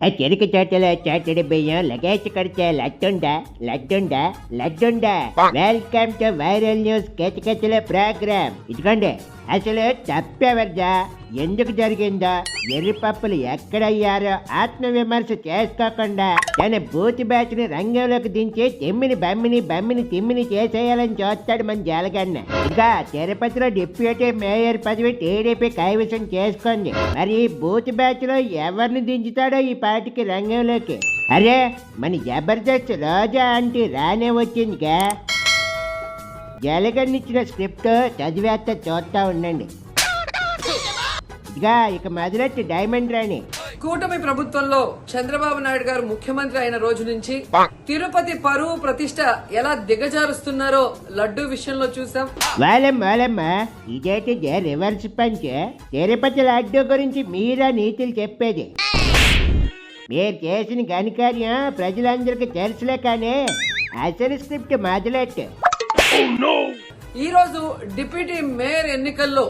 చెరుకు తోటలో చాటడి బియ్యం లగేజ్ కడితే లడ్డుండా లడ్డుండా లడ్డుండా. వెల్కమ్ టు వైరల్ న్యూస్ కెచకెచల ప్రోగ్రామ్ ఇదిగోండి అసలు తప్పెవరిదా ఎందుకు జరిగిందో? ఎర్రిపప్పులు ఎక్కడయ్యారో ఆత్మవిమర్శ చేసుకోకుండా తన బూతి బ్యాచ్ని రంగంలోకి దించి తిమ్మిని బమ్మిని బమ్మిని తిమ్మిని చేసేయాలని చూస్తాడు మన జలగన్న. ఇంకా తిరుపతిలో డిప్యూటీ మేయర్ పదవి టీడీపీ కైవసం చేసుకుంది. మరి ఈ బూత్ బ్యాచ్లో ఎవరిని దించుతాడో ఈ పార్టీకి రంగంలోకి? అరే మన జబర్దస్త్ రోజా అంటే రానే వచ్చిందిగా. జలగన్నిచ్చిన స్క్రిప్ట్ చదివేస్తే చూస్తా ఉండండి. ఇక ఇక మొదలెట్టి డైమండ్ రాణి. కూటమి ప్రభుత్వంలో చంద్రబాబు నాయుడు గారు ముఖ్యమంత్రి అయిన రోజు నుంచి తిరుపతి పరువు ప్రతిష్ట ఎలా దిగజారుస్తున్నారో లడ్డు విషయంలో చూసాం వాళ్ళమ్మ వాళ్ళమ్మ ఇదేంటి రివర్స్ పంచ్? తిరుపతి లడ్డు గురించి మీరా నీతులు చెప్పేది. మీరు చేసిన ఘనకార్యం ప్రజలందరికీ తెలుసులే కానీ అసలు స్క్రిప్ట్ మొదలెట్టు ఈ రోజు డిప్యూటీ మేయర్ ఎన్నికల్లో.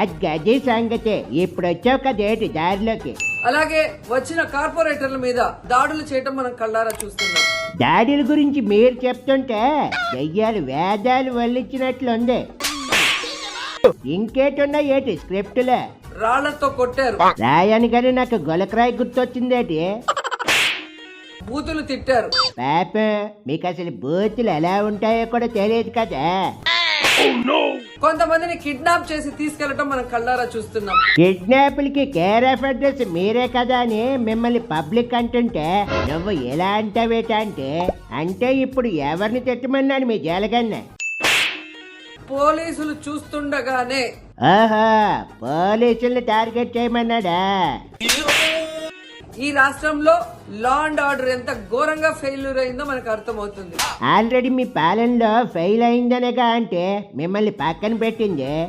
అది సంగతి. ఇప్పుడు వచ్చావు కదేటి దారిలోకి? అలాగే వచ్చిన కార్పొరేటర్ల మీద దాడులు చేయటం మనం కళ్ళారా చూస్తున్నాం. దాడుల గురించి మీరు చెప్తుంటే దెయ్యాలు వేదాలు వల్లించినట్లుంది. ఇంకేటున్నా ఏటి స్క్రిప్టులే? రాళ్ళతో కొట్టారు. రాయని కానీ నాకు గొలకరాయి గుర్తొచ్చిందేటి? బూతులు తిట్టారు. పాప మీకు అసలు బూతులు ఎలా ఉంటాయో కూడా తెలియదు కదా. కొంతమందిని కిడ్నాప్ చేసి తీసుకెళ్ళటం మనం కళ్ళారా చూస్తున్నాం. కిడ్నాపులకి కేర్ ఆఫ్ అడ్రస్ మీరే కదా అని మిమ్మల్ని పబ్లిక్ అంటుంటే నువ్వు ఎలా అంటావేట అంటే అంటే ఇప్పుడు ఎవరిని తిట్టమన్నాడు మీ జలగన్న? పోలీసులు చూస్తుండగానే ఓహో పోలీసుల్ని టార్గెట్ చేయమన్నాడా? ఈ రాష్ట్రంలో లా అండ్ ఆర్డర్ ఎంత ఘోరంగా ఫెయిల్యూర్ అయిందో మనకు అర్థమవుతుంది. ఆల్రెడీ మీ పాలనలో ఫెయిల్ అయిందనేగా అంటే మిమ్మల్ని పక్కన పెట్టింది.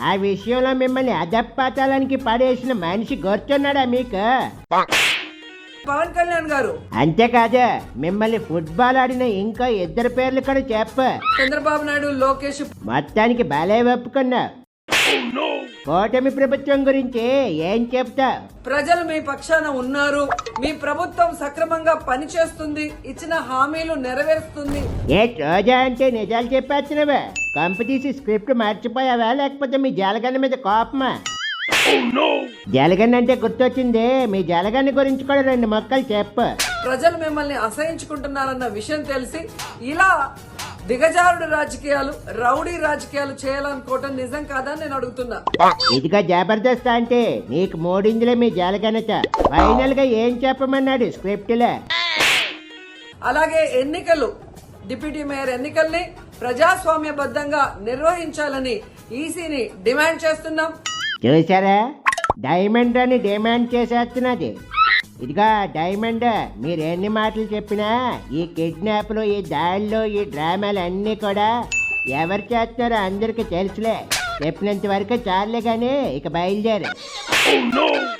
ఆ విషయంలో మిమ్మల్ని అధపాతాలానికి పడేసిన మనిషి గుర్తున్నాడా మీకు? పవన్ కళ్యాణ్ గారు. అంతేకాదు మిమ్మల్ని ఫుట్బాల్ ఆడిన ఇంకా ఇద్దరు పేర్లు కూడా చెప్పు. చంద్రబాబు నాయుడు లోకేష్. మొత్తానికి భలే ఒప్పుకున్నా కూటమి ప్రభుత్వం గురించి ఏం చెప్తా? ప్రజలు మీ పక్షాన ఉన్నారు. మీ ప్రభుత్వం సక్రమంగా పనిచేస్తుంది. ఇచ్చిన హామీలు నెరవేరుస్తుంది. ఏ రోజా అంటే నిజాలు చెప్పేస్తున్నావా? కంపెనీసి స్క్రిప్ట్ మర్చిపోయావా? లేకపోతే మీ జలగన్న మీద కోపమా? జలగన్న అంటే గుర్తొచ్చింది. మీ జలగన్న గురించి కూడా రెండు మొక్కలు చెప్పు. ప్రజలు మిమ్మల్ని అసహించుకుంటున్నారన్న విషయం తెలిసి ఇలా దిగజారుడు రాజకీయాలు రౌడీ రాజకీయాలు చేయాలనుకోవటం నిజం కాదా నేను అడుగుతున్నా. ఇదిగా జబర్దస్త్ అంటే నీకు మూడిందిలే మీ జలగనత ఫైనల్గా ఏం చెప్పమన్నాడు స్క్రిప్ట్లో అలాగే ఎన్నికలు డిప్యూటీ మేయర్ ఎన్నికల్ని ప్రజాస్వామ్యబద్ధంగా నిర్వహించాలని ఈసీని డిమాండ్ చేస్తున్నాం. చూసారా? డైమండ్ అని డిమాండ్ చేసేస్తున్నది. ఇదిగా డైమండ్ మీరు ఎన్ని మాటలు చెప్పినా ఈ కిడ్నాప్లు ఈ దాడులు ఈ డ్రామాలు అన్నీ కూడా ఎవరు చేస్తున్నారో అందరికీ తెలుసులే. చెప్పినంత వరకు చాలే కానీ ఇక బయలుదేరు. Oh,